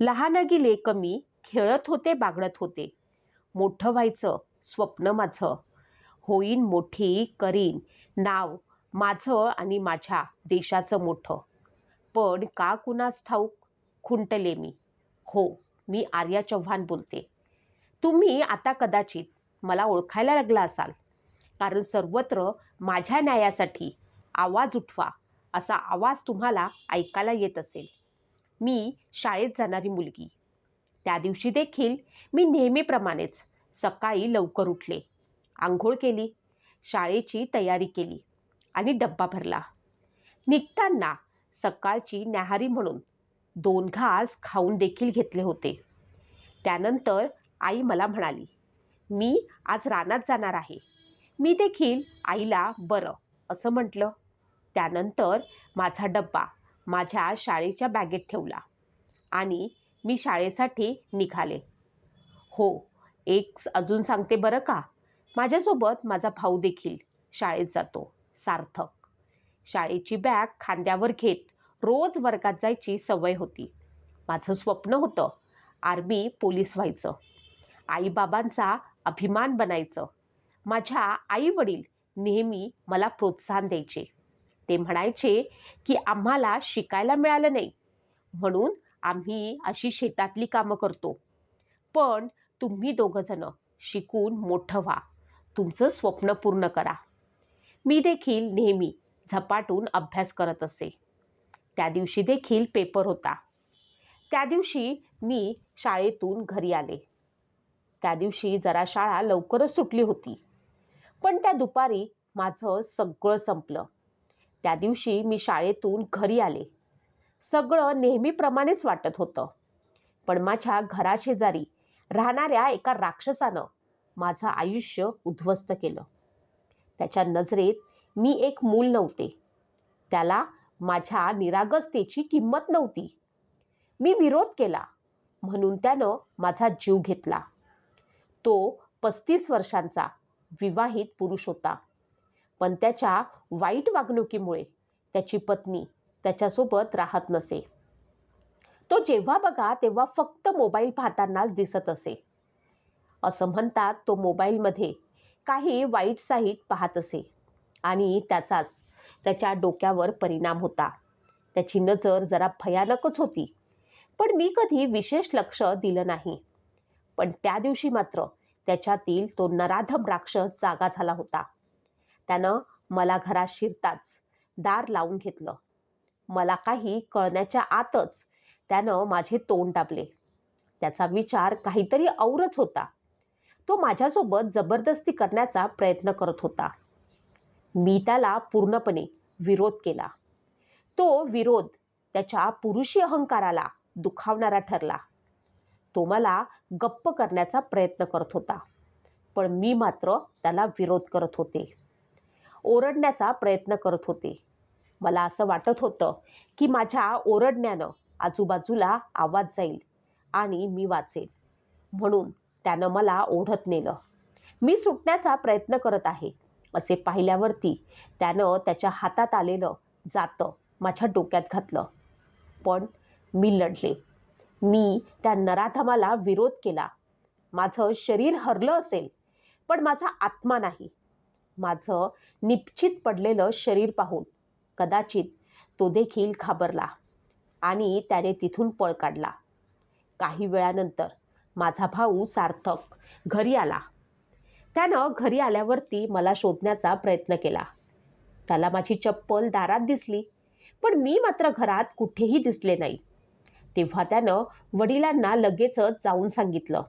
लहानगिले मी खेळत होते बागडत होते. मोठं व्हायचं स्वप्न माझं. होईन मोठी करीन नाव माझं आणि माझ्या देशाचं मोठं. पण का कुणास ठाऊक? खुंटले मी. हो मी आर्या चव्हाण बोलते. तुम्ही आता कदाचित मला ओळखायला लागला असाल. कारण सर्वत्र माझ्या न्यायासाठी आवाज उठवा असा आवाज तुम्हाला ऐकायला येत असेल. मी शाळेत जाणारी मुलगी. त्या दिवशी देखील मी नेहमीप्रमाणेच सकाळी लवकर उठले. आंघोळ केली शाळेची तयारी केली आणि डब्बा भरला. निघताना सकाळची न्याहारी म्हणून दोन घास खाऊन देखील घेतले होते. त्यानंतर आई मला म्हणाली मी आज रानात जाणार आहे. मी देखील आईला बरं असं म्हटलं. त्यानंतर माझा डब्बा माझ्या शाळेच्या बॅगेत ठेवला आणि मी शाळेसाठी निघाले. हो एक अजून सांगते बरं का? माझ्यासोबत माझा भाऊ देखील शाळेत जातो सार्थक. शाळेची बॅग खांद्यावर घेत रोज वर्गात जायची सवय होती. माझं स्वप्न होतं आर्मी पोलीस व्हायचं. आईबाबांचा अभिमान बनायचं. माझ्या आई वडील नेहमी मला प्रोत्साहन द्यायचे. ते म्हणायचे की आम्हाला शिकायला मिळालं नाही. म्हणून आम्ही अशी शेतातली कामं करतो. पण तुम्ही दोघंजणं शिकून मोठं व्हा. तुमचं स्वप्न पूर्ण करा. मी देखील नेहमी झपाटून अभ्यास करत असे. त्या दिवशी देखील पेपर होता. त्या दिवशी मी शाळेतून घरी आले. त्या दिवशी जरा शाळा लवकरच सुटली होती. पण त्या दुपारी माझं सगळं संपलं. त्या दिवशी मी शाळेतून घरी आले. सगळं नेहमीप्रमाणेच वाटत होतं. पण माझ्या घराशेजारी राहणाऱ्या एका राक्षसानं माझं आयुष्य उद्ध्वस्त केलं. त्याच्या नजरेत मी एक मूल नव्हते. त्याला माझ्या निरागसतेची किंमत नव्हती. मी विरोध केला म्हणून त्यानं माझा जीव घेतला. तो पस्तीस वर्षांचा विवाहित पुरुष होता. पण त्याच्या वाईट वागणुकीमुळे त्याची पत्नी त्याच्यासोबत राहत नसे. तो जेव्हा बघा तेव्हा फक्त मोबाईल पाहतानाच दिसत असे. असं म्हणतात तो मोबाईलमध्ये काही वाईट साईट पाहत असे आणि त्याचाच त्याच्या डोक्यावर परिणाम होता. त्याची नजर जरा भयानकच होती. पण मी कधी विशेष लक्ष दिलं नाही. पण त्या दिवशी मात्र त्याच्यातील तो नराधम राक्षस जागा झाला होता. त्यानं मला घरात शिरताच दार लावून घेतलं. मला काही कळण्याच्या आतच त्यानं माझे तोंड दाबले. त्याचा विचार काहीतरी औरच होता. तो माझ्यासोबत जबरदस्ती करण्याचा प्रयत्न करत होता. मी त्याला पूर्णपणे विरोध केला. तो विरोध त्याच्या पुरुषी अहंकाराला दुखावणारा ठरला. तो मला गप्प करण्याचा प्रयत्न करत होता. पण मी मात्र त्याला विरोध करत होते. ओरडण्याचा प्रयत्न करत होते. मला असं वाटत होतं की माझ्या ओरडण्यानं आजूबाजूला आवाज जाईल आणि मी वाचेल. म्हणून त्यानं मला ओढत नेलं. मी सुटण्याचा प्रयत्न करत आहे. असे पाहिल्यावरती त्यानं त्याच्या हातात आलेलं जातं माझ्या डोक्यात घातलं. पण मी लढले. मी त्या नराधमाला विरोध केला. माझं शरीर हरलं असेल पण माझा आत्मा नाही. माझं निश्चित पडलेलं शरीर पाहून. कदाचित तो देखील घाबरला आणि त्याने तिथून पळ काढला. काही वेळानंतर माझा भाऊ सार्थक घरी आला. त्यानं घरी आल्यावरती मला शोधण्याचा प्रयत्न केला. त्याला माझी चप्पल दारात दिसली पण मी मात्र घरात कुठेही दिसले नाही. तेव्हा त्यानं वडिलांना लगेचच जाऊन सांगितलं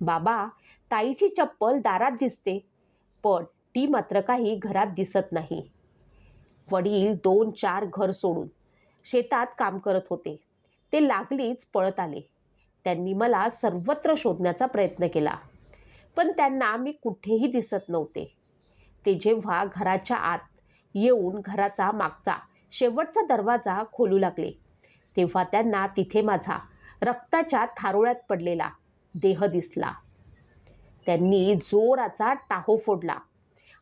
बाबा ताईची चप्पल दारात दिसते पण ती मात्र काही घरात दिसत नाही. वडील दोन चार घर सोडून शेतात काम करत होते. ते लागलीच पळत आले. त्यांनी मला सर्वत्र शोधण्याचा प्रयत्न केला. पण त्यांना मी कुठेही दिसत नव्हते. ते जेव्हा घराच्या आत येऊन घराचा मागचा शेवटचा दरवाजा खोलू लागले तेव्हा त्यांना तिथे माझा रक्ताच्या थारोळ्यात पडलेला देह दिसला. त्यांनी जोराचा टाहो फोडला.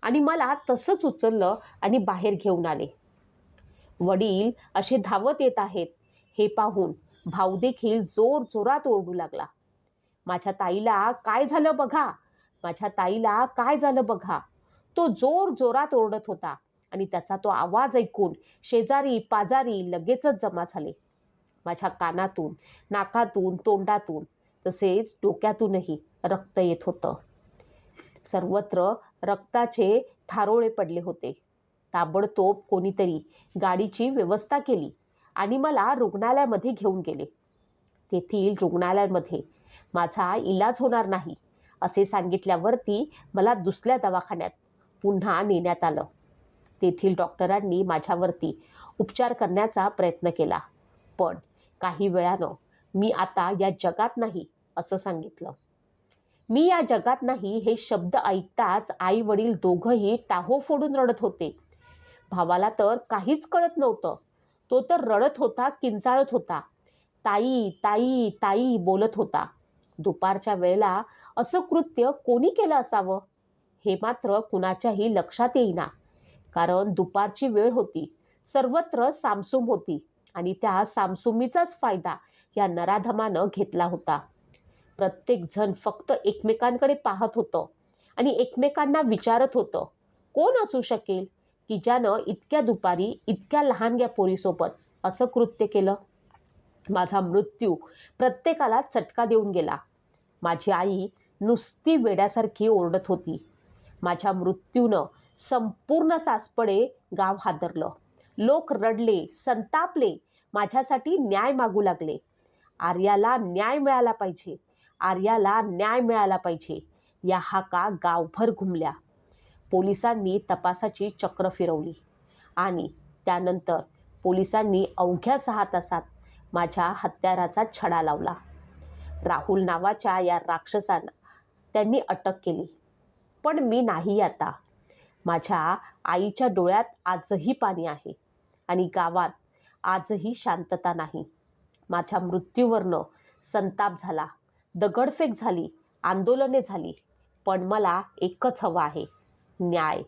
आणि मला तसंच उचललं आणि बाहेर घेऊन आले. वडील असे धावत येत आहेत. हे पाहून भाऊ देखील जोर जोरात ओरडू लागला. माझ्या ताईला काय झालं बघा? माझ्या ताईला काय झालं बघा? तो जोर जोरात ओरडत होता आणि त्याचा तो आवाज ऐकून शेजारी पाजारी लगेचच जमा झाले. माझ्या कानातून नाकातून तोंडातून तसेच डोक्यातूनही रक्त येत होतं. सर्वत्र रक्ताचे थारोळे पडले होते. ताबडतोब कोणीतरी गाडीची व्यवस्था केली आणि मला रुग्णालयामध्ये घेऊन गेले. तेथील रुग्णालयामध्ये माझा इलाज होणार नाही असे सांगितल्यावरती मला दुसऱ्या दवाखान्यात पुन्हा नेण्यात आलं. तेथील डॉक्टरांनी माझ्यावरती उपचार करण्याचा प्रयत्न केला पण काही वेळानं मी आता या जगात नाही असं सांगितलं. मी या जगात नाही हे शब्द ऐकताच आई वडील दोघंही टाहो फोडून रडत होते. भावाला तर काहीच कळत नव्हतं. तो तर रडत होता किंचाळत होता. ताई ताई ताई बोलत होता. दुपारच्या वेळेला असं कृत्य कोणी केलं असावं? हे मात्र कुणाच्याही लक्षात येईना. कारण दुपारची वेळ होती. सर्वत्र सामसूम होती आणि त्या सामसुमीचाच फायदा या नराधमानं घेतला होता. प्रत्येकजण फक्त एकमेकांकडे पाहत होतं आणि एकमेकांना विचारत होतं कोण असू शकेल की ज्यानं इतक्या दुपारी इतक्या लहानग्या पोरीसोबत असं कृत्य केलं? माझा मृत्यू प्रत्येकाला चटका देऊन गेला. माझी आई नुसती वेड्यासारखी ओरडत होती. माझ्या मृत्यूनं संपूर्ण सासपडे गाव हादरलं. लोक रडले संतापले माझ्यासाठी न्याय मागू लागले. आर्याला न्याय मिळाला पाहिजे. आर्याला न्याय मिळाला पाहिजे. या हाका गावभर घुमल्या. पोलिसांनी तपासाची चक्र फिरवली. आणि त्यानंतर पोलिसांनी अवघ्या सहा तासात माझ्या हत्याराचा छडा लावला. राहुल नावाच्या या राक्षसांना त्यांनी अटक केली. पण मी नाही आता. माझ्या आईच्या डोळ्यात आजही पाणी आहे. आणि गावात आजही शांतता नाही. माझ्या मृत्यूवरनं संताप झाला. दगडफेक झाली आंदोलने झाली पण मला एकच हवं आहे न्याय.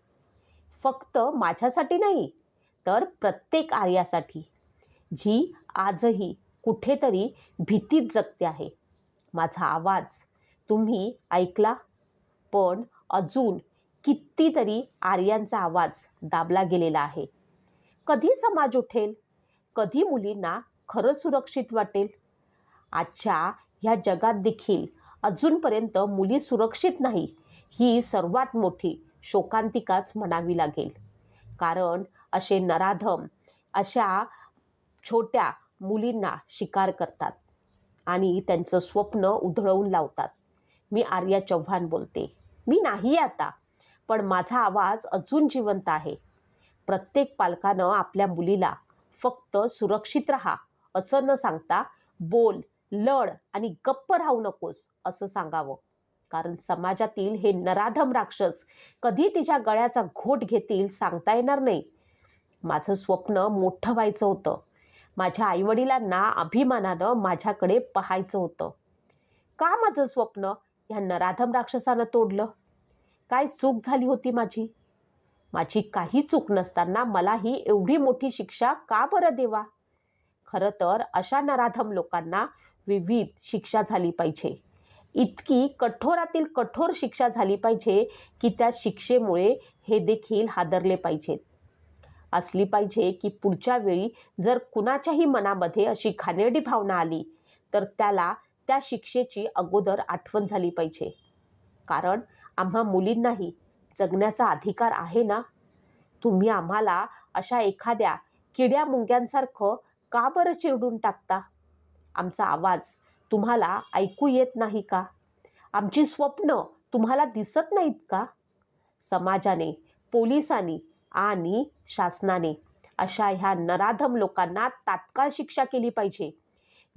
फक्त माझ्यासाठी नाही तर प्रत्येक आर्यासाठी. जी आजही कुठेतरी भीतीत जगते आहे. माझा आवाज तुम्ही ऐकला? पण अजून कितीतरी आर्यांचा आवाज दाबला गेलेला आहे. कधी समाज उठेल? कधी मुलींना खरं सुरक्षित वाटेल? आजच्या ह्या जगात देखील अजूनपर्यंत मुली सुरक्षित नाही ही सर्वात मोठी शोकांतिकाच म्हणावी लागेल. कारण असे नराधम अशा छोट्या मुलींना शिकार करतात आणि त्यांचं स्वप्न उधळवून लावतात. मी आर्या चव्हाण बोलते. मी नाही आता पण माझा आवाज अजून जिवंत आहे. प्रत्येक पालकानं आपल्या मुलीला फक्त सुरक्षित राहा असं न सांगता बोल लढ आणि गप्प राहू नकोस असं सांगावं. कारण समाजातील हे नराधम राक्षस कधी तिच्या गळ्याचा घोट घेतील सांगता येणार नाही. माझं स्वप्न मोठं व्हायचं होतं. माझ्या आईवडिलांना अभिमानानं माझ्याकडे पाहायचं होतं. का माझं स्वप्न ह्या नराधम राक्षसानं तोडलं? काय चूक झाली होती माझी? माझी काही चूक नसताना मला ही एवढी मोठी शिक्षा का बरं देवा? खरं तर अशा नराधम लोकांना विविध शिक्षा झाली पाहिजे. इतकी कठोरातील कठोर शिक्षा झाली पाहिजे की त्या शिक्षेमुळे हे देखील हादरले पाहिजेत असली पाहिजे की पुढच्या वेळी जर कुणाच्याही मनामध्ये अशी घाणेरडी भावना आली तर त्याला त्या शिक्षेची अगोदर आठवण झाली पाहिजे. कारण आम्हा मुलींनाही जगण्याचा अधिकार आहे ना? तुम्ही आम्हाला अशा एखाद्या किड्या मुंग्यांसारखं का बरं चिरडून टाकता? आमचा आवाज तुम्हाला ऐकू येत नाही का? आमची स्वप्न तुम्हाला दिसत नाहीत का? समाजाने पोलिसांनी आणि शासनाने अशा ह्या नराधम लोकांना तात्काळ शिक्षा केली पाहिजे.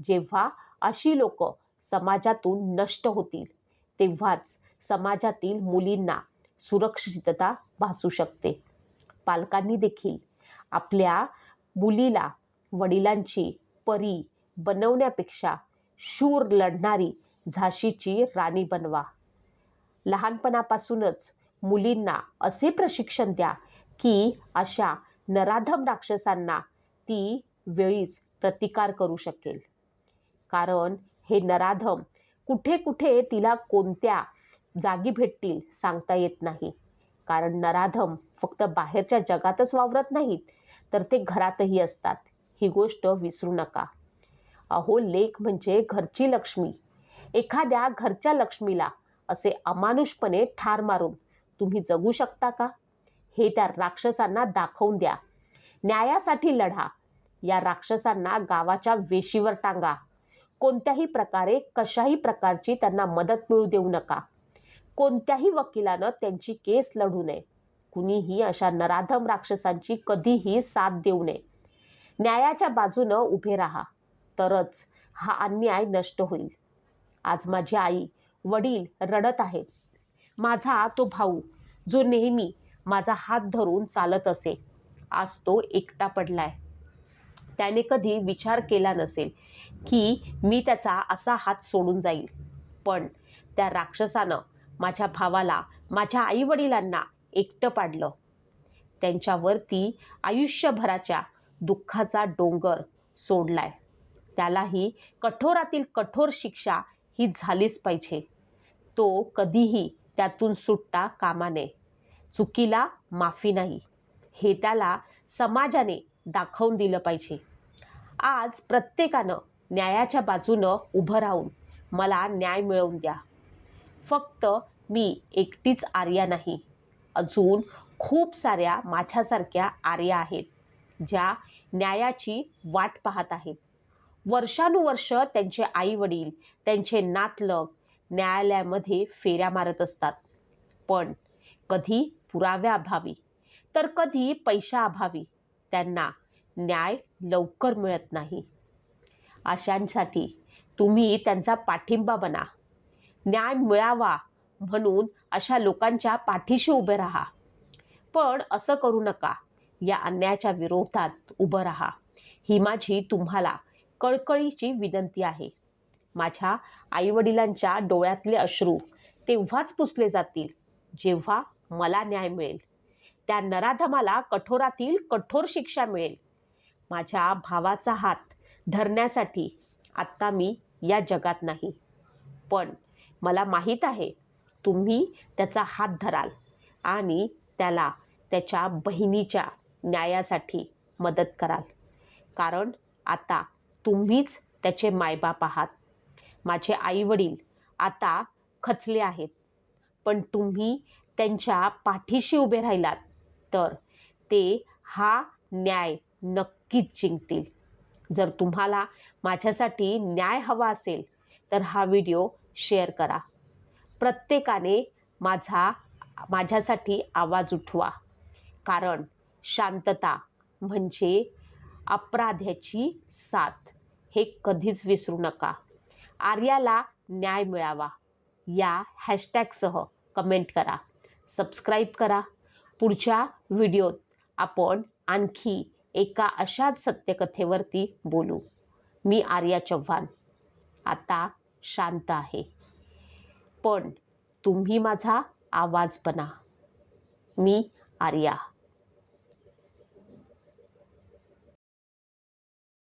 जेव्हा अशी लोक समाजातून नष्ट होतील तेव्हाच समाजातील मुलींना सुरक्षितता भासू शकते. पालकांनी देखील आपल्या मुलीला वडिलांची परी बनवण्यापेक्षा शूर लढणारी झाशीची राणी बनवा. लहानपणापासूनच मुलींना असे प्रशिक्षण द्या की अशा नराधम राक्षसांना ती वेळीच प्रतिकार करू शकेल. कारण हे नराधम कुठे कुठे तिला कोणत्या जागी भेटतील सांगता येत नाही. कारण नराधम फक्त बाहेरच्या जगातच वावरत नाहीत तर ते घरातही असतात. ही गोष्ट विसरू नका. अहो लेख म्हणजे घरची लक्ष्मी. एखाद्या घरच्या लक्ष्मीला असे अमानुषपणे ठार मारून तुम्ही जगू शकता का? हे त्या राक्षसांना दाखवून द्या. न्यायासाठी लढा. या राक्षसांना गावाच्या वेशीवर टांगा. कोणत्याही प्रकारे कशाही प्रकारची त्यांना मदत मिळू देऊ नका. कोणत्याही वकिलानं त्यांची केस लढू नये. कुणीही अशा नराधम राक्षसांची कधीही साथ देऊ नये. न्यायाच्या बाजूनं उभे राहा. तरच हा अन्याय नष्ट होईल. आज माझी आई वडील रडत आहेत. माझा तो भाऊ जो नेहमी माझा हात धरून चालत असे आज तो एकटा पडलाय. त्याने कधी विचार केला नसेल की मी त्याचा असा हात सोडून जाईल. पण त्या राक्षसानं माझ्या भावाला माझ्या आईवडिलांना एकटं पाडलं. त्यांच्यावरती आयुष्यभराच्या दुःखाचा डोंगर सोडलाय. त्यालाही कठोरातील कठोर शिक्षा ही झालीच पाहिजे. तो कधीही त्यातून सुटता कामा नये चुकीला माफी नाही. हे त्याला समाजाने दाखवून दिलं पाहिजे. आज प्रत्येकानं न्यायाच्या बाजूनं उभं राहून मला न्याय मिळवून द्या. फक्त मी एकटीच आर्या नाही. अजून खूप साऱ्या माझ्यासारख्या आर्या आहेत ज्या न्यायाची वाट पाहत आहेत. वर्षानुवर्ष त्यांचे आई वडील त्यांचे नातलग न्यायालयामध्ये फेऱ्या मारत असतात. पण कधी पुराव्याअभावी तर कधी पैशाअभावी त्यांना न्याय लवकर मिळत नाही. अशांसाठी तुम्ही त्यांचा पाठिंबा बना. न्याय मिळावा म्हणून अशा लोकांच्या पाठीशी उभे राहा. पण असं करू नका. या अन्यायाच्या विरोधात उभं राहा. ही माझी तुम्हाला कळकळीची विनंती आहे. माझ्या आईवडिलांच्या डोळ्यातले अश्रू तेव्हाच पुसले जातील जेव्हा मला न्याय मिळेल. त्या नराधमाला कठोरातील कठोर शिक्षा मिळेल. माझ्या भावाचा हात धरण्यासाठी आत्ता मी या जगात नाही. पण मला माहीत आहे तुम्ही त्याचा हात धराल आणि त्याला त्याच्या बहिणीच्या न्यायासाठी मदत कराल. कारण आता तुम्हीच त्याचे मायबाप आहात. माझे आईवडील आता खचले आहेत. पण तुम्ही त्यांच्या पाठीशी उभे राहिलात तर ते हा न्याय नक्कीच जिंकतील. जर तुम्हाला माझ्यासाठी न्याय हवा असेल तर हा व्हिडिओ शेअर करा. प्रत्येकाने माझा माझ्यासाठी आवाज उठवा. कारण शांतता म्हणजे अपराध्याची साथ. हे कधीच विसरू नका. आर्याला न्याय मिळावा. या हॅशटॅगसह कमेंट करा. सबस्क्राईब करा. पुढच्या व्हिडिओत आपण आणखी एका अशाच सत्यकथेवरती बोलू. मी आर्या चव्हाण. आता शांत आहे. पण तुम्ही माझा आवाज बना. मी आर्या.